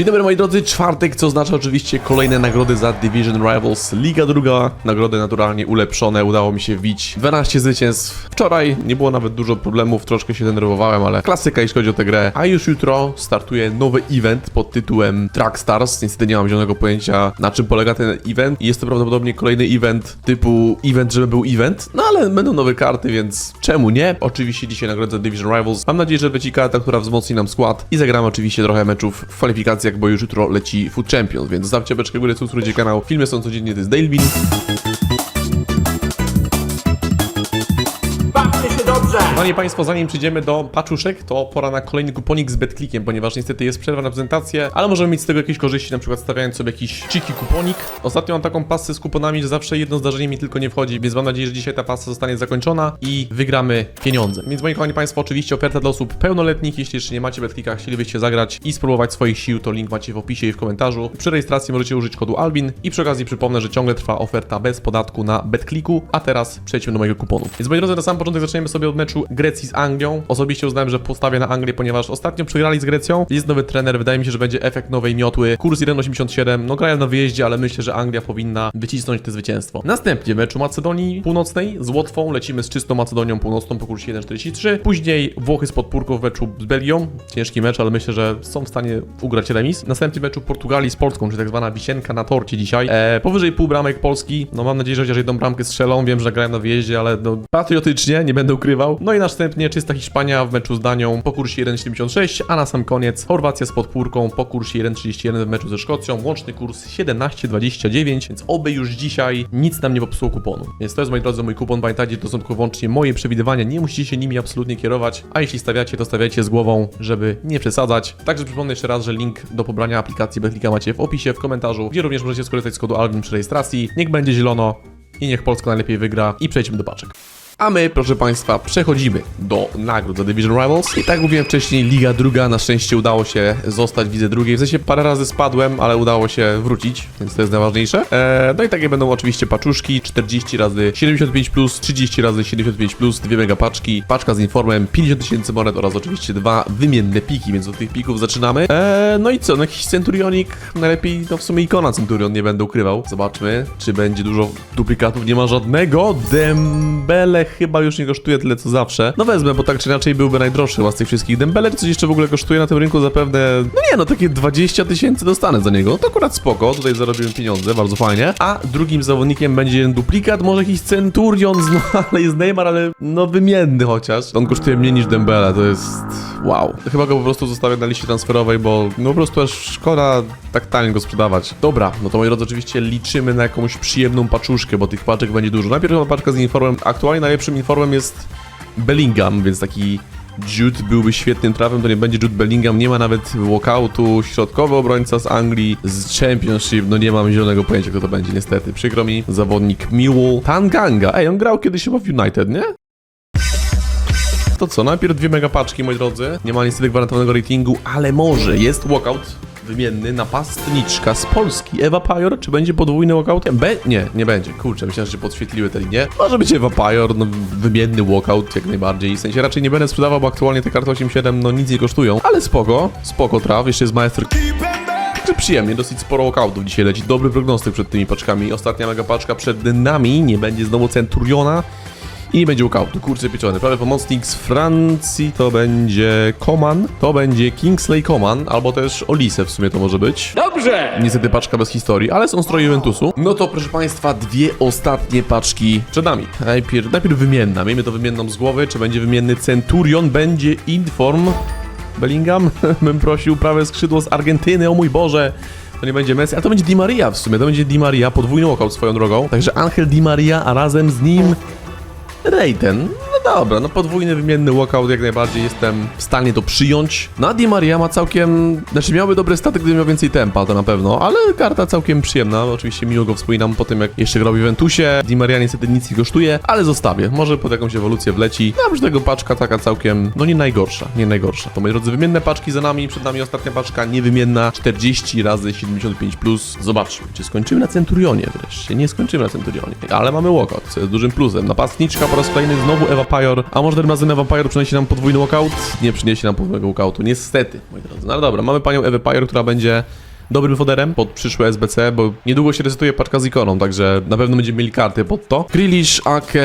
Dzień dobry moi drodzy, czwartek, co oznacza oczywiście kolejne nagrody za Division Rivals Liga Druga. Nagrody naturalnie ulepszone, udało mi się wbić 12 zwycięstw. Wczoraj nie było nawet dużo problemów, troszkę się denerwowałem, ale klasyka jeśli chodzi o tę grę. A już jutro startuje nowy event pod tytułem Track Stars. Niestety nie mam zielonego pojęcia na czym polega ten event. Jest to prawdopodobnie kolejny event typu event, żeby był event, no ale będą nowe karty, więc czemu nie? Oczywiście dzisiaj nagrodzę Division Rivals. Mam nadzieję, że będzie karta, która wzmocni nam skład i zagramy oczywiście trochę meczów w kwalifikacjach, bo już jutro leci Food Champions, więc zostawcie beczkę górę, subskrybujcie kanał. Filmy są codziennie, to jest. Bawcie Panie Państwo, zanim przejdziemy do paczuszek, to pora na kolejny kuponik z BetClickiem, ponieważ niestety jest przerwa na prezentację, ale możemy mieć z tego jakieś korzyści, na przykład stawiając sobie jakiś cheeky kuponik. Ostatnio mam taką pasę z kuponami, że zawsze jedno zdarzenie mi tylko nie wchodzi, więc mam nadzieję, że dzisiaj ta pasa zostanie zakończona i wygramy pieniądze. Więc moi kochani Państwo, oczywiście oferta dla osób pełnoletnich, jeśli jeszcze nie macie BetClicka, chcielibyście zagrać i spróbować swoich sił, to link macie w opisie i w komentarzu. Przy rejestracji możecie użyć kodu ALBIN i przy okazji przypomnę, że ciągle trwa oferta bez podatku na BetClicku, a teraz przejdźmy do mojego kuponu. Więc moi drodzy, na sam początek zaczniemy sobie od meczu Grecji z Anglią. Osobiście uznałem, że postawię na Anglię, ponieważ ostatnio przegrali z Grecją. Jest nowy trener, wydaje mi się, że będzie efekt nowej miotły. Kurs 1,87. No grają na wyjeździe, ale myślę, że Anglia powinna wycisnąć to zwycięstwo. Następnie meczu Macedonii Północnej z Łotwą. Lecimy z czystą Macedonią Północną po kursie 1,43. Później Włochy z podpórką w meczu z Belgią. Ciężki mecz, ale myślę, że są w stanie ugrać remis. Następnie meczu Portugalii z Polską, czyli tak zwana wisienka na torcie dzisiaj. E, powyżej pół bramek Polski. No mam nadzieję, że chociaż jedną bramkę strzelą. Wiem, że grają na wyjeździe, ale no patriotycznie, nie będę ukrywał. No i następnie czysta Hiszpania w meczu z Danią po kursie 1,76, a na sam koniec Chorwacja z podpórką po kursie 1,31 w meczu ze Szkocją. Łączny kurs 17,29, więc oby już dzisiaj nic nam nie popsuło kuponu. Więc to jest, moi drodzy, mój kupon. Pamiętajcie, to są tylko wyłącznie moje przewidywania, nie musicie się nimi absolutnie kierować, a jeśli stawiacie, to stawiajcie z głową, żeby nie przesadzać. Także przypomnę jeszcze raz, że link do pobrania aplikacji Betlika macie w opisie, w komentarzu, gdzie również możecie skorzystać z kodu ALVIN przy rejestracji. Niech będzie zielono i niech Polska najlepiej wygra i przejdźmy do paczek. A my, proszę Państwa, przechodzimy do nagród za Division Rivals. I tak mówiłem wcześniej, Liga Druga, na szczęście udało się zostać w Lidze Drugiej. W sensie parę razy spadłem, ale udało się wrócić, więc to jest najważniejsze. Eee, no i takie będą oczywiście paczuszki, 40 razy 75+, plus, 30 razy 75+, plus, dwie mega paczki, paczka z informem, 50 tysięcy monet oraz oczywiście dwa wymienne piki, więc od tych pików zaczynamy. Eee, no i co, no jakiś Centurionik, najlepiej, no w sumie ikona Centurion, nie będę ukrywał. Zobaczmy, czy będzie dużo duplikatów, nie ma żadnego. Dembele chyba już nie kosztuje tyle co zawsze. No wezmę, bo tak czy inaczej byłby najdroższy chyba z tych wszystkich. Dembele czy coś jeszcze w ogóle kosztuje na tym rynku zapewne, no nie no, takie 20 tysięcy dostanę za niego. To akurat spoko, tutaj zarobiłem pieniądze, bardzo fajnie. A drugim zawodnikiem będzie duplikat, może jakiś Centurion, no ale jest Neymar, ale no wymienny chociaż. On kosztuje mniej niż Dembele, to jest wow. Chyba go po prostu zostawię na liście transferowej, bo no po prostu aż szkoda tak taniej go sprzedawać. Dobra, no to moi drodzy, oczywiście liczymy na jakąś przyjemną paczuszkę, bo tych paczek będzie dużo. Najpierw paczka z informem. Aktualnie najlepszym informem jest Bellingham, więc taki Jude byłby świetnym trafem, to nie będzie Jude Bellingham, nie ma nawet walkoutu, środkowy obrońca z Anglii, z Championship, no nie mam zielonego pojęcia kto to będzie niestety, przykro mi, zawodnik Millwall, Tanganga, ej on grał kiedyś chyba w United, nie? To co, najpierw dwie megapaczki, moi drodzy. Nie ma niestety gwarantowanego ratingu, ale może jest walkout wymienny napastniczka z Polski. Ewa Pajor, czy będzie podwójny walkout? Be nie, nie będzie. Kurczę, myślałem, że podświetliły te linie. Może być Ewa Pajor, no wymienny walkout jak najbardziej. W sensie raczej nie będę sprzedawał, bo aktualnie te karty 8-7 no nic nie kosztują. Ale spoko, spoko traf. Jeszcze jest maestro Także przyjemnie, dosyć sporo walkoutów dzisiaj leci. Dobry prognostyk przed tymi paczkami. Ostatnia mega paczka przed nami. Nie będzie znowu Centuriona. I nie będzie walkoutu. Kurczę pieczony. Prawy pomocnik z Francji to będzie Coman. To będzie Kingsley Coman. Albo też Olise w sumie to może być. Dobrze! Niestety paczka bez historii, ale są stroje Juventusu. No to proszę Państwa, dwie ostatnie paczki przed nami. Najpierw, najpierw wymienna. Miejmy to wymienną z głowy. Czy będzie wymienny Centurion? Będzie Inform. Bellingham? Bym prosił prawe skrzydło z Argentyny, o mój Boże. To nie będzie Messi, a to będzie Di Maria w sumie. To będzie Di Maria, podwójny walkout swoją drogą. Także Angel Di Maria, a razem z nim Raiden, No dobra, no podwójny wymienny walkout jak najbardziej jestem w stanie to przyjąć. No a Di Maria ma całkiem, znaczy miałby dobre staty, gdyby miał więcej tempa, to na pewno, ale karta całkiem przyjemna. Oczywiście miło go wspominam po tym, jak jeszcze grał w Juventusie. Di Maria niestety nic nie kosztuje, ale zostawię. Może pod jakąś ewolucję wleci. No, przy tego paczka taka całkiem, no nie najgorsza, nie najgorsza. To moi drodzy, wymienne paczki za nami, przed nami ostatnia paczka, niewymienna, 40 razy 75+. Plus. Zobaczmy, czy skończymy na Centurionie wreszcie. Nie skończymy na Centurionie, ale mamy walkout, co jest dużym plusem. Napastniczka po raz kolejny znowu Ewa Vampire, a może ten magazyn Vampire przyniesie nam podwójny walkout? Nie przyniesie nam podwójnego walkoutu, niestety, moi drodzy. No ale dobra, mamy panią Ewę Vampire, która będzie dobrym foderem pod przyszłe SBC, bo niedługo się resetuje paczka z ikoną, także na pewno będziemy mieli karty pod to. Grillish, Ake,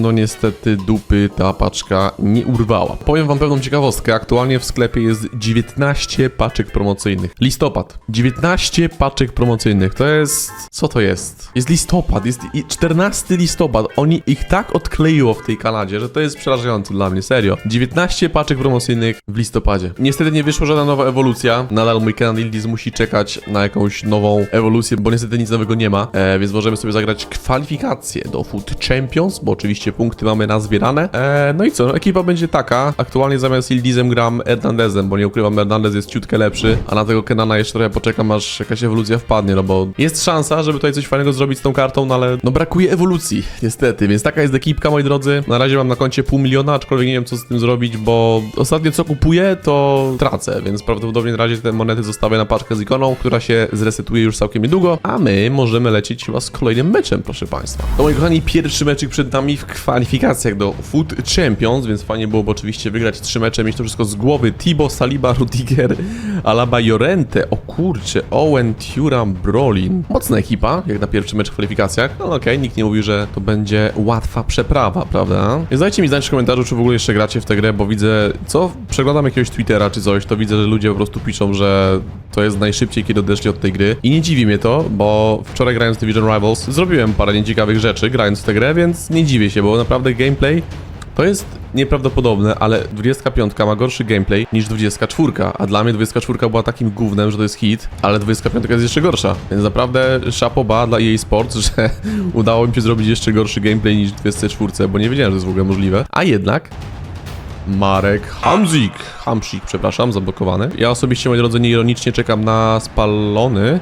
no niestety dupy ta paczka nie urwała. Powiem wam pewną ciekawostkę, aktualnie w sklepie jest 19 paczek promocyjnych. Listopad. 19 paczek promocyjnych, to jest... co to jest? Jest listopad, jest i- 14 listopad, oni ich tak odkleiło w tej Kanadzie, że to jest przerażające dla mnie, serio. 19 paczek promocyjnych w listopadzie. Niestety nie wyszła żadna nowa ewolucja, nadal mój Canon Ildiz musi czekać na jakąś nową ewolucję, bo niestety nic nowego nie ma, e, więc możemy sobie zagrać kwalifikacje do Food Champions, bo oczywiście punkty mamy nazbierane. E, no i co, no, ekipa będzie taka, aktualnie zamiast Ildizem gram Hernandezem, bo nie ukrywam, Hernandez jest ciutkę lepszy, a na tego Kenana jeszcze trochę poczekam, aż jakaś ewolucja wpadnie, no bo jest szansa, żeby tutaj coś fajnego zrobić z tą kartą, no ale no brakuje ewolucji, niestety, więc taka jest ekipka, moi drodzy. Na razie mam na koncie pół miliona, aczkolwiek nie wiem, co z tym zrobić, bo ostatnio co kupuję, to tracę, więc prawdopodobnie na razie te monety zostawię na paczkę z ikoną, która się zresetuje już całkiem niedługo, a my możemy lecieć chyba z kolejnym meczem, proszę Państwa. To moi kochani, pierwszy meczek przed nami w kwalifikacjach do Food Champions, więc fajnie byłoby oczywiście wygrać trzy mecze, mieć to wszystko z głowy. Tibo, Saliba, Rudiger, Alaba, Jorente, o kurcze, Owen, Thuram, Brolin. Mocna ekipa, jak na pierwszy mecz w kwalifikacjach. No okej, nikt nie mówił, że to będzie łatwa przeprawa, prawda? Więc dajcie mi znać w komentarzu, czy w ogóle jeszcze gracie w tę grę, bo widzę, co? Przeglądam jakiegoś Twittera czy coś, to widzę, że ludzie po prostu piszą, że to jest najszybciej, kiedy odeszli od tej gry. I nie dziwi mnie to, bo wczoraj grając Division Rivals zrobiłem parę nieciekawych rzeczy grając w tę grę, więc nie dziwię się, bo naprawdę gameplay to jest nieprawdopodobne, ale 25 ma gorszy gameplay niż 24, a dla mnie 24 była takim gównem, że to jest hit, ale 25 jest jeszcze gorsza. Więc naprawdę szapoba dla EA Sports, że udało mi się zrobić jeszcze gorszy gameplay niż 24, bo nie wiedziałem, że to jest w ogóle możliwe. A jednak Marek Hamzik. Hamsik, przepraszam, zablokowany. Ja osobiście, moi drodzy, nieironicznie czekam na spalony.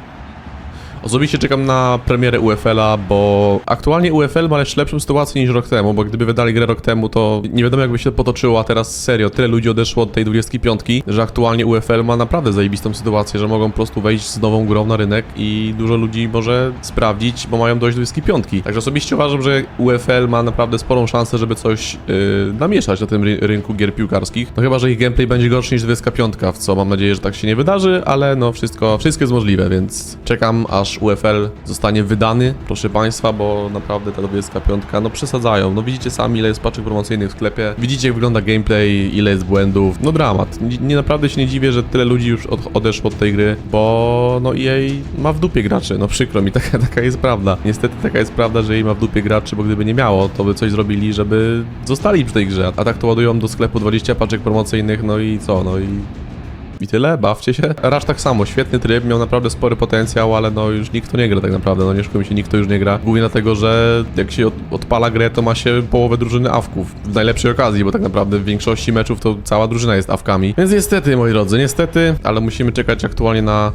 Osobiście czekam na premierę UFL-a, bo aktualnie UFL ma jeszcze lepszą sytuację niż rok temu, bo gdyby wydali grę rok temu, to nie wiadomo jakby się to potoczyło, a teraz serio, tyle ludzi odeszło od tej 25, że aktualnie UFL ma naprawdę zajebistą sytuację, że mogą po prostu wejść z nową grą na rynek i dużo ludzi może sprawdzić, bo mają dość 25. Także osobiście uważam, że UFL ma naprawdę sporą szansę, żeby coś yy, namieszać na tym ry rynku gier piłkarskich. No chyba, że ich gameplay będzie gorszy niż 25, w co mam nadzieję, że tak się nie wydarzy, ale no wszystko, wszystko jest możliwe, więc czekam aż UFL zostanie wydany, proszę Państwa, bo naprawdę ta 25, no przesadzają. No widzicie sami, ile jest paczek promocyjnych w sklepie, widzicie jak wygląda gameplay, ile jest błędów, no dramat. Nie, nie naprawdę się nie dziwię, że tyle ludzi już od, odeszło od tej gry, bo no EA ma w dupie graczy, no przykro mi, taka, taka jest prawda. Niestety taka jest prawda, że EA ma w dupie graczy, bo gdyby nie miało, to by coś zrobili, żeby zostali przy tej grze. A tak to ładują do sklepu 20 paczek promocyjnych, no i co, no i i tyle, bawcie się. Rasz tak samo, świetny tryb, miał naprawdę spory potencjał, ale no już nikt to nie gra tak naprawdę, no nie szukam się, nikt to już nie gra. Głównie dlatego, że jak się od, odpala grę, to ma się połowę drużyny awków. W najlepszej okazji, bo tak naprawdę w większości meczów to cała drużyna jest awkami. Więc niestety, moi drodzy, niestety, ale musimy czekać aktualnie na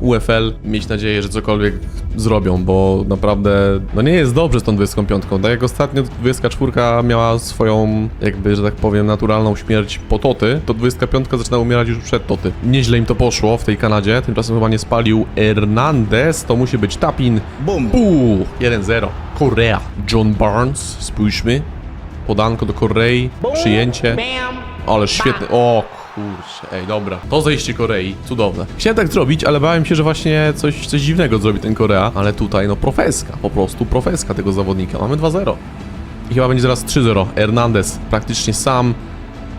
UFL, mieć nadzieję, że cokolwiek zrobią, bo naprawdę, no nie jest dobrze z tą 25. Tak jak ostatnio 24 miała swoją, jakby, że tak powiem, naturalną śmierć po Toty, to 25 zaczyna umierać już przed Toty. Nieźle im to poszło w tej Kanadzie, tymczasem chyba nie spalił Hernandez, to musi być Tapin. Bum. Puu, 1-0. Korea. John Barnes, spójrzmy. Podanko do Korei, przyjęcie. Ale świetny. O kurczę, ej, dobra. To zejście Korei, cudowne. Chciałem tak zrobić, ale bałem się, że właśnie coś, coś dziwnego zrobi ten Korea. Ale tutaj, no, profeska, po prostu profeska tego zawodnika. Mamy 2-0. I chyba będzie zaraz 3-0. Hernandez praktycznie sam,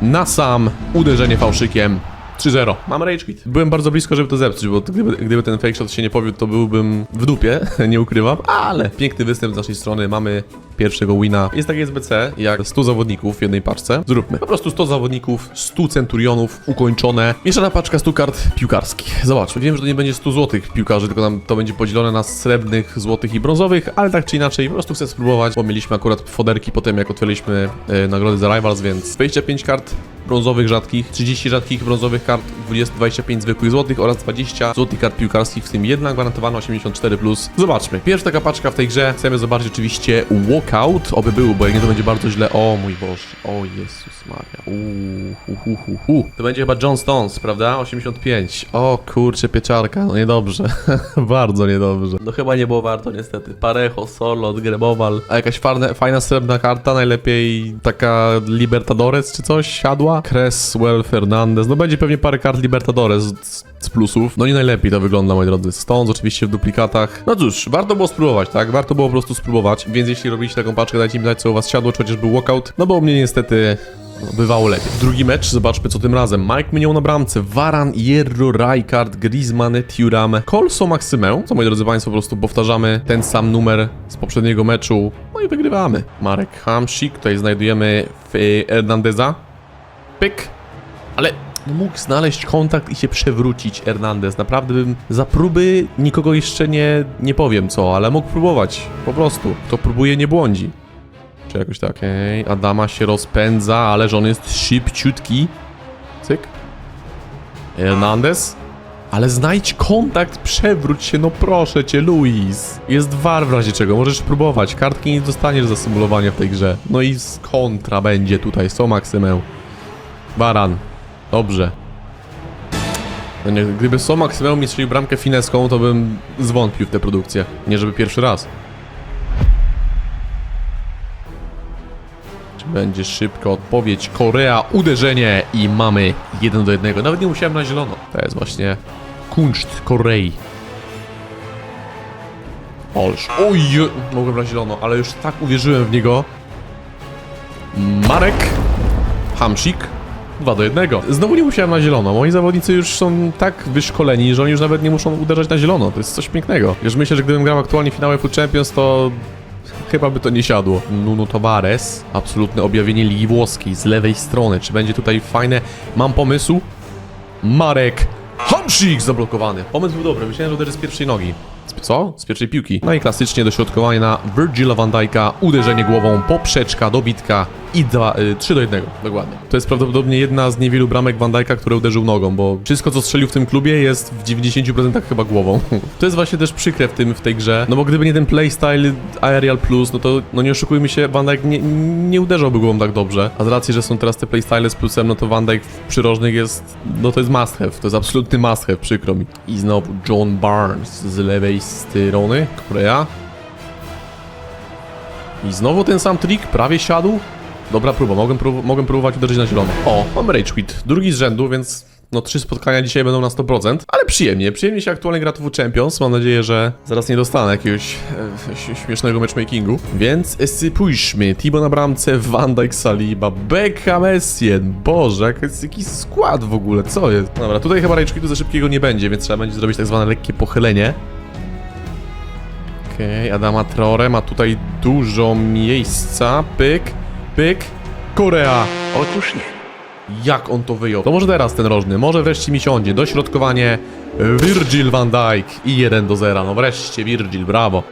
na sam, uderzenie fałszykiem. 3-0. Mam rage quit. Byłem bardzo blisko, żeby to zepsuć, bo gdyby, gdyby ten fake shot się nie powiódł, to byłbym w dupie, nie ukrywam, ale piękny występ z naszej strony, mamy pierwszego wina. Jest takie SBC, jak 100 zawodników w jednej paczce. Zróbmy. Po prostu 100 zawodników, 100 centurionów, ukończone. Mieszana paczka 100 kart piłkarskich. Zobacz, wiem, że to nie będzie 100 złotych piłkarzy, tylko nam to będzie podzielone na srebrnych, złotych i brązowych, ale tak czy inaczej, po prostu chcę spróbować, bo mieliśmy akurat foderki potem, jak otworzyliśmy e, nagrody za Rivals, więc 25 kart brązowych rzadkich, 30 rzadkich brązowych kart, 20, 25 zwykłych złotych oraz 20 złotych kart piłkarskich, w tym jedna gwarantowana 84+. Plus. Zobaczmy. Pierwsza taka paczka w tej grze. Chcemy zobaczyć oczywiście walkout, oby był, bo jak nie to będzie bardzo źle. O mój Boże, o Jezus Maria. Uuu, hu, hu, hu, hu. To będzie chyba John Stones, prawda? 85. O kurczę, pieczarka, no niedobrze. bardzo niedobrze. No chyba nie było warto niestety. Parejo, Solo, Grebowal, a jakaś fajna, fajna srebrna karta, najlepiej taka Libertadores czy coś siadła. Cresswell, Fernandez, no będzie pewnie parę kart Libertadores z, z plusów. No nie najlepiej to wygląda, moi drodzy. Stones oczywiście w duplikatach. No cóż, warto było spróbować, tak? Warto było po prostu spróbować, więc jeśli robiliście taką paczkę, dajcie mi znać, co u was siadło, czy chociaż był walkout, no bo u mnie niestety bywało lepiej. Drugi mecz, zobaczmy co tym razem. Mike Minion na bramce, Varan, Hierro, Rijkaard, Griezmann, Thuram, Colso, Maksymę. Co moi drodzy Państwo, po prostu powtarzamy ten sam numer z poprzedniego meczu, no i wygrywamy. Marek Hamsik, tutaj znajdujemy Hernandeza. Pyk. Ale mógł znaleźć kontakt i się przewrócić Hernandez. Naprawdę bym za próby nikogo jeszcze nie, nie powiem co, ale mógł próbować. Po prostu. Kto próbuje, nie błądzi. Czy jakoś tak. Okej, Adama się rozpędza, ale że on jest szybciutki. Cyk. Hernandez. Ale znajdź kontakt, przewróć się, no proszę cię, Luis. Jest war w razie czego, możesz próbować. Kartki nie dostaniesz za symulowanie w tej grze. No i z kontra będzie tutaj, co Maksymę. Baran. Dobrze. No nie, gdyby So Maksymę mi strzelił bramkę fineską, to bym zwątpił w tę produkcję. Nie żeby pierwszy raz. Będzie szybka odpowiedź? Korea, uderzenie i mamy 1 do 1. Nawet nie musiałem na zielono. To jest właśnie kunszt Korei. Olż. Oj, mogłem na zielono, ale już tak uwierzyłem w niego. Marek. Hamsik. 2 do 1. Znowu nie musiałem na zielono. Moi zawodnicy już są tak wyszkoleni, że oni już nawet nie muszą uderzać na zielono. To jest coś pięknego. Już myślę, że gdybym grał aktualnie finały Food Champions, to chyba by to nie siadło. Nuno Tavares. Absolutne objawienie Ligi Włoskiej z lewej strony. Czy będzie tutaj fajne? Mam pomysł. Marek Hamsik zablokowany. Pomysł był dobry. Myślałem, że uderzy z pierwszej nogi. Co? Z pierwszej piłki. No i klasycznie dośrodkowanie na Virgila van Dijk'a, uderzenie głową, poprzeczka, dobitka i dwa, y, 3 do 1. Dokładnie. To jest prawdopodobnie jedna z niewielu bramek van Dijk'a, które uderzył nogą, bo wszystko co strzelił w tym klubie jest w 90% chyba głową. To jest właśnie też przykre w tym, w tej grze, no bo gdyby nie ten playstyle Aerial Plus, no to no nie oszukujmy się, Van Dijk nie, nie uderzałby głową tak dobrze. A z racji, że są teraz te playstyle z plusem, no to Van Dijk w przyrożnych jest, no to jest must have, to jest absolutny must have, przykro mi. I znowu John Barnes z lewej strony, Korea. I znowu ten sam trik, prawie siadł. Dobra próba, mogłem, prób mogłem próbować uderzyć na zielono. O, mam Rage Quit, drugi z rzędu, więc no trzy spotkania dzisiaj będą na 100%, ale przyjemnie, przyjemnie się aktualnie gra tu w Champions, mam nadzieję, że zaraz nie dostanę jakiegoś e, śmiesznego matchmakingu. Więc spójrzmy, Tibo na bramce, Van Dijk, Saliba, Beckham, Essien, Boże, jak jest jakiś skład w ogóle, co jest? Dobra, tutaj chyba Quitu za szybkiego nie będzie, więc trzeba będzie zrobić tak zwane lekkie pochylenie. Okej, Adama Traore ma tutaj dużo miejsca, pyk, pyk, Korea. Otóż nie. Jak on to wyjął? To może teraz ten rożny, może wreszcie mi siądzie. Dośrodkowanie Virgil van Dijk i 1 do 0. No wreszcie Virgil, brawo.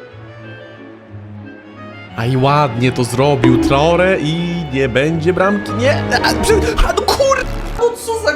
A i ładnie to zrobił Traore i nie będzie bramki. Nie, a, przy, a no kur... No co za.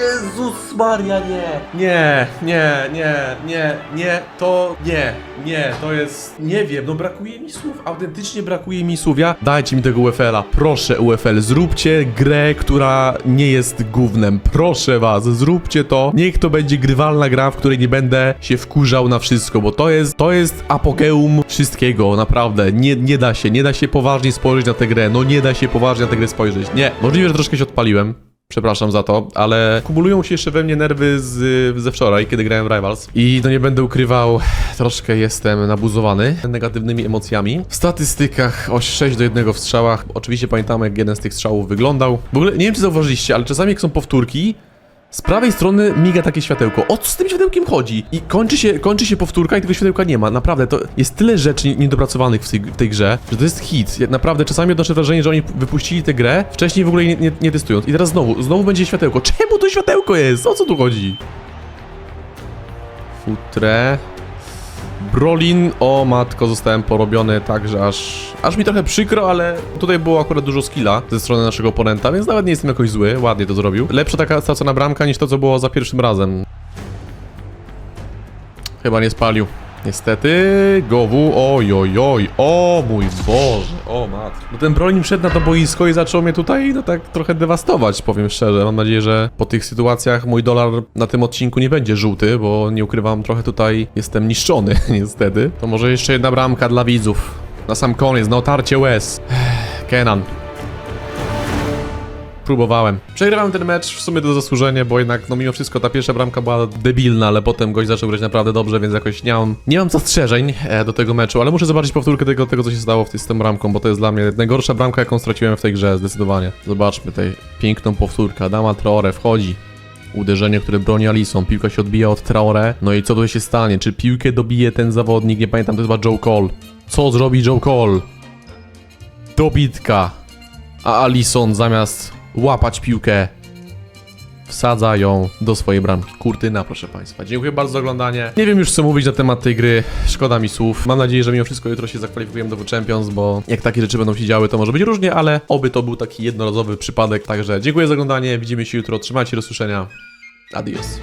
Jezus Maria, nie. Nie, nie, nie, nie, nie, to nie, nie, to jest... Nie wiem, no brakuje mi słów, autentycznie brakuje mi słów. Ja... Dajcie mi tego UFL-a, proszę UFL, zróbcie grę, która nie jest gównem. Proszę was, zróbcie to. Niech to będzie grywalna gra, w której nie będę się wkurzał na wszystko, bo to jest, to jest apogeum wszystkiego, naprawdę. Nie, nie da się, nie da się poważnie spojrzeć na tę grę. No nie da się poważnie na tę grę spojrzeć. Nie, możliwe, że troszkę się odpaliłem. Przepraszam za to, ale kumulują się jeszcze we mnie nerwy z, ze wczoraj, kiedy grałem Rivals. I no nie będę ukrywał, troszkę jestem nabuzowany negatywnymi emocjami. W statystykach o 6 do 1 w strzałach. Oczywiście pamiętamy, jak jeden z tych strzałów wyglądał. W ogóle nie wiem, czy zauważyliście, ale czasami jak są powtórki, z prawej strony miga takie światełko. O co z tym światełkiem chodzi? I kończy się, kończy się powtórka i tego światełka nie ma. Naprawdę, to jest tyle rzeczy niedopracowanych w tej, w tej grze, że to jest hit. Ja naprawdę czasami odnoszę wrażenie, że oni wypuścili tę grę, wcześniej w ogóle nie, nie, nie testując. I teraz znowu, znowu będzie światełko. Czemu to światełko jest? O co tu chodzi? Futre. Brolin, o matko, zostałem porobiony tak, że aż, aż mi trochę przykro, ale tutaj było akurat dużo skilla ze strony naszego oponenta, więc nawet nie jestem jakoś zły, ładnie to zrobił. Lepsza taka stracona bramka niż to, co było za pierwszym razem. Chyba nie spalił. Niestety, Gowu, oj, oj, oj, o mój Boże, o matko. No ten Brolin wszedł na to boisko i zaczął mnie tutaj, no tak trochę dewastować, powiem szczerze. Mam nadzieję, że po tych sytuacjach mój dolar na tym odcinku nie będzie żółty, bo nie ukrywam, trochę tutaj jestem niszczony, niestety. To może jeszcze jedna bramka dla widzów. Na sam koniec, na otarcie łez. Kenan. Próbowałem. Przegrywałem ten mecz w sumie do zasłużenia, bo jednak, no mimo wszystko, ta pierwsza bramka była debilna, ale potem gość zaczął grać naprawdę dobrze, więc jakoś nie mam, nie mam zastrzeżeń e, do tego meczu, ale muszę zobaczyć powtórkę tego, tego co się stało w tej, z tą bramką, bo to jest dla mnie najgorsza bramka, jaką straciłem w tej grze, zdecydowanie. Zobaczmy tutaj piękną powtórkę. Adama Traore wchodzi. Uderzenie, które broni Alison. Piłka się odbija od Traore. No i co tu się stanie? Czy piłkę dobije ten zawodnik? Nie pamiętam, to chyba Joe Cole. Co zrobi Joe Cole? Dobitka. A Alison zamiast łapać piłkę, wsadza ją do swojej bramki. Kurtyna, proszę Państwa. Dziękuję bardzo za oglądanie. Nie wiem już co mówić na temat tej gry. Szkoda mi słów. Mam nadzieję, że mimo wszystko jutro się zakwalifikujemy do W Champions, bo jak takie rzeczy będą się działy, to może być różnie, ale oby to był taki jednorazowy przypadek. Także dziękuję za oglądanie. Widzimy się jutro. Trzymajcie do słyszenia. Adios.